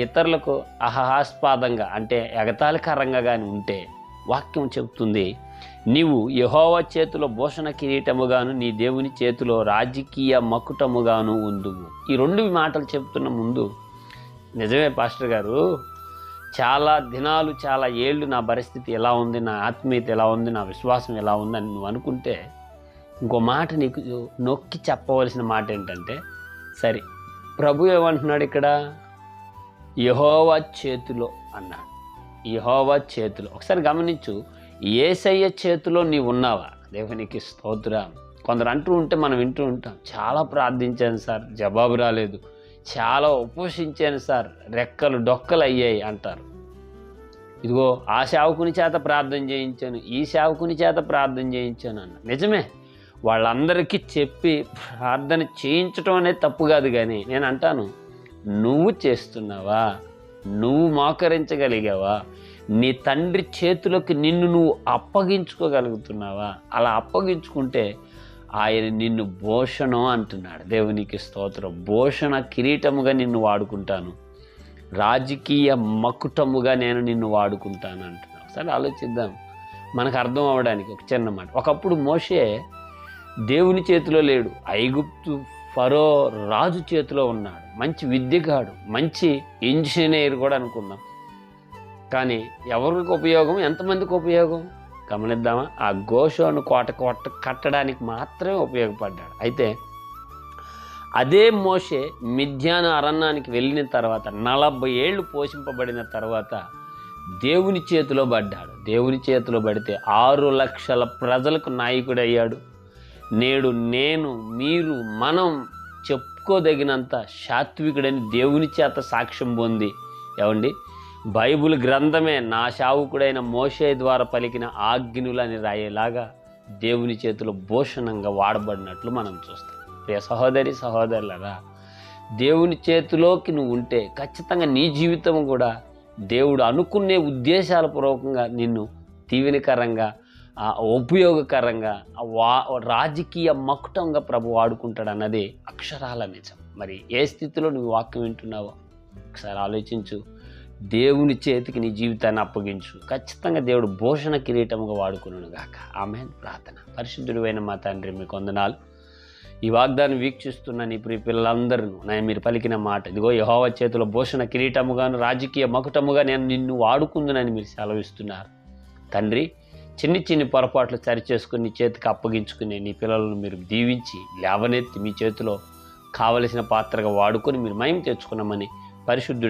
ఇతరులకు అహహాస్పాదంగా అంటే ఎగతాళికరంగా కానీ ఉంటే వాక్యం చెబుతుంది నీవు యహోవ చేతిలో భూషణ కిరీటముగాను నీ దేవుని చేతిలో రాజకీయ మకుటముగాను ఉందువు ఈ రెండు మాటలు చెప్తున్న ముందు నిజమే పాస్టర్ గారు చాలా దినాలు చాలా ఏళ్ళు నా పరిస్థితి ఎలా ఉంది నా ఆత్మీయత ఎలా ఉంది నా విశ్వాసం ఎలా ఉంది అని నువ్వు అనుకుంటే ఇంకో మాట నీకు నొక్కి చెప్పవలసిన మాట ఏంటంటే సరే ప్రభు ఏమంటున్నాడు ఇక్కడ? యహోవా చేతిలో అన్నాడు. యహోవా చేతిలో. ఒకసారి గమనించు ఏసయ్య చేతిలో నీవు ఉన్నావా? దేవునికి స్తోత్రం. కొందరు అంటూ ఉంటే మనం వింటూ ఉంటాం చాలా ప్రార్థించాను సార్ జవాబు రాలేదు. చాలా ఉపోషించాను సార్ రెక్కలు డొక్కలు అయ్యాయి అంటారు. ఇదిగో ఆ సేవకుని చేత ప్రార్థన చేయించాను ఈ సేవకుని చేత ప్రార్థన చేయించాను అన్న. నిజమే వాళ్ళందరికీ చెప్పి ప్రార్థన చేయించడం అనేది తప్పు కాదు కానీ నేను అంటాను నువ్వు చేస్తున్నావా? నువ్వు మోకరించగలిగావా? నీ తండ్రి చేతులకు నిన్ను నువ్వు అప్పగించుకోగలుగుతున్నావా? అలా అప్పగించుకుంటే ఆయన నిన్ను భూషణం అంటున్నాడు. దేవునికి స్తోత్రం. భూషణ కిరీటముగా నిన్ను వాడుకుంటాను. రాజకీయ మకుటముగా నేను నిన్ను వాడుకుంటాను అంటున్నాను ఒకసారి ఆలోచిద్దాం. మనకు అర్థం అవ్వడానికి ఒక చిన్న మాట. ఒకప్పుడు మోషే దేవుని చేతిలో లేడు. ఐగుప్తు ఫరో రాజు చేతిలో ఉన్నాడు. మంచి విద్యగాడు మంచి ఇంజనీర్ కూడా అనుకుందాం. కానీ ఎవరికి ఉపయోగం? ఎంతమందికి ఉపయోగం? గమనిద్దామా? ఆ గోషోను కోట కోట కట్టడానికి మాత్రమే ఉపయోగపడ్డాడు. అయితే అదే మోషే మిథ్యాన అరణ్యానికి వెళ్ళిన తర్వాత నలభై ఏళ్ళు పోషింపబడిన తర్వాత దేవుని చేతిలో పడ్డాడు. దేవుని చేతిలో పడితే ఆరు లక్షల ప్రజలకు నాయకుడయ్యాడు. నేడు నేను మీరు మనం చెప్పుకోదగినంత సాత్వికుడని దేవుని చేత సాక్ష్యం పొంది. ఏమండి? బైబిల్ గ్రంథమే నా శావుకుడైన మోషే ద్వారా పలికిన ఆజ్ఞులని రాయేలాగా దేవుని చేతిలో భూషణంగా వాడబడినట్లు మనం చూస్తాం. ప్రియ సహోదరి సహోదరులరా దేవుని చేతిలోకి నువ్వు ఉంటే ఖచ్చితంగా నీ జీవితం కూడా దేవుడు అనుకునే ఉద్దేశాల పూర్వకంగా నిన్ను దీవెనకరంగా ఉపయోగకరంగా వా రాజకీయ మకుటంగా ప్రభు వాడుకుంటాడు అన్నది అక్షరాల నిజం మరి ఏ స్థితిలో నువ్వు వాక్యం వింటున్నావో ఒకసారి ఆలోచించు. దేవుని చేతికి నీ జీవితాన్ని అప్పగించు. ఖచ్చితంగా దేవుడు భూషణ కిరీటముగా వాడుకున్నాను గాక. ఆమె ప్రార్థన. పరిశుద్ధుడు అయిన మా తండ్రి మీకు వందనాలు. ఈ వాగ్దాన్ని వీక్షిస్తున్న నీ ప్రియ పిల్లలందరూ నేను మీరు పలికిన మాట ఇదిగో యహోవ చేతిలో భూషణ కిరీటముగాను రాజకీయ మకుటముగా నేను నిన్ను వాడుకుందునని మీరు సెలవిస్తున్నారు. తండ్రి చిన్ని చిన్ని పొరపాట్లు సరిచేసుకుని నీ చేతికి అప్పగించుకుని నీ పిల్లలను మీరు దీవించి లేవనెత్తి మీ చేతిలో కావలసిన పాత్రగా వాడుకొని మీరు మయం తెచ్చుకున్నామని పరిశుద్ధుడు